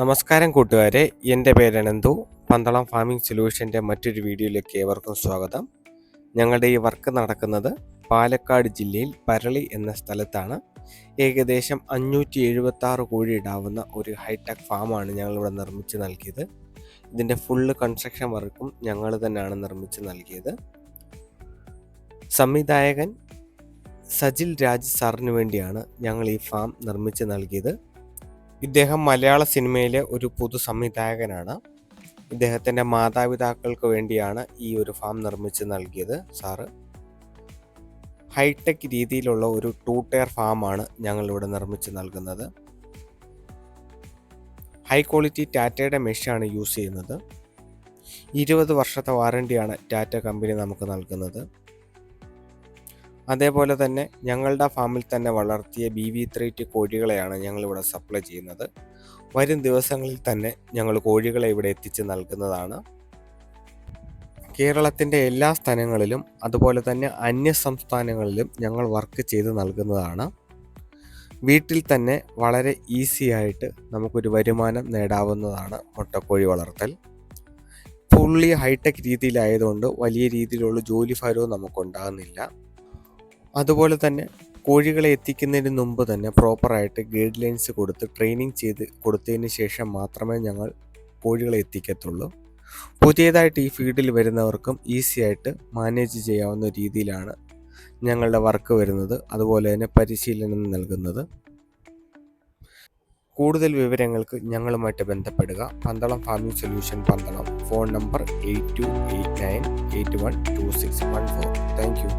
നമസ്കാരം കൂട്ടുകാരെ. എന്റെ പേര് അനന്തു. പന്തളം ഫാമിംഗ് സൊല്യൂഷന്റെ മറ്റൊരു വീഡിയോയിലേക്ക് ഏവർക്കും സ്വാഗതം. ഞങ്ങളുടെ ഈ വർക്ക് നടക്കുന്നത് പാലക്കാട് ജില്ലയിൽ പരളി എന്ന സ്ഥലത്താണ്. ഏകദേശം അഞ്ഞൂറ്റി എഴുപത്തി ആറ് ഇടാവുന്ന ഒരു ഹൈടെക് ഫാമാണ് ഞങ്ങളിവിടെ നിർമ്മിച്ച് നൽകിയത്. ഇതിന്റെ ഫുള്ള് കൺസ്ട്രക്ഷൻ വർക്കും ഞങ്ങൾ തന്നെയാണ് നിർമ്മിച്ച് നൽകിയത്. സംവിധായകൻ സജിൽ രാജ് സാറിന് വേണ്ടിയാണ് ഞങ്ങൾ ഈ ഫാം നിർമ്മിച്ച് നൽകിയത്. ഇദ്ദേഹം മലയാള സിനിമയിലെ ഒരു പുതു സംവിധായകനാണ്. ഇദ്ദേഹത്തിന്റെ മാതാപിതാക്കൾക്ക് വേണ്ടിയാണ് ഈ ഒരു ഫാം നിർമ്മിച്ച് നൽകിയത് സാറ്. ഹൈടെക് രീതിയിലുള്ള ഒരു ടൂ ടയർ ഫാമാണ് ഞങ്ങളിവിടെ നിർമ്മിച്ച് നൽകുന്നത്. ഹൈ ക്വാളിറ്റി ടാറ്റയുടെ മെഷാണ് യൂസ് ചെയ്യുന്നത്. ഇരുപത് വർഷത്തെ വാറണ്ടിയാണ് ടാറ്റ കമ്പനി നമുക്ക് നൽകുന്നത്. അതേപോലെ തന്നെ ഞങ്ങളുടെ ഫാമിൽ തന്നെ വളർത്തിയ ബി വി ത്രീ കോഴികളെയാണ് ഞങ്ങളിവിടെ സപ്ലൈ ചെയ്യുന്നത്. വരും ദിവസങ്ങളിൽ തന്നെ ഞങ്ങൾ കോഴികളെ ഇവിടെ എത്തിച്ച് നൽകുന്നതാണ്. കേരളത്തിന്റെ എല്ലാ സ്ഥലങ്ങളിലും അതുപോലെ തന്നെ അന്യ സംസ്ഥാനങ്ങളിലും ഞങ്ങൾ വർക്ക് ചെയ്ത് നൽകുന്നതാണ്. വീട്ടിൽ തന്നെ വളരെ ഈസി ആയിട്ട് നമുക്കൊരു വരുമാനം നേടാവുന്നതാണ് മുട്ടക്കോഴി വളർത്തൽ. ഫുള്ളി ഹൈടെക് രീതിയിലായതുകൊണ്ട് വലിയ രീതിയിലുള്ള ജോലി ഭാരവും നമുക്കുണ്ടാകുന്നില്ല. അതുപോലെ തന്നെ കോഴികളെ എത്തിക്കുന്നതിന് മുമ്പ് തന്നെ പ്രോപ്പറായിട്ട് ഗൈഡ് ലൈൻസ് കൊടുത്ത് ട്രെയിനിങ് ചെയ്ത് കൊടുത്തതിന് ശേഷം മാത്രമേ ഞങ്ങൾ കോഴികളെ എത്തിക്കത്തുള്ളൂ. പുതിയതായിട്ട് ഈ ഫീൽഡിൽ വരുന്നവർക്കും ഈസി ആയിട്ട് മാനേജ് ചെയ്യാവുന്ന രീതിയിലാണ് ഞങ്ങളുടെ വർക്ക് വരുന്നത്. അതുപോലെ തന്നെ പരിശീലനം നൽകുന്നത്. കൂടുതൽ വിവരങ്ങൾക്ക് ഞങ്ങളുമായിട്ട് ബന്ധപ്പെടുക. Pandalam farming solution Pandalam. Phone number eight two eight nine eight one two six one four thank you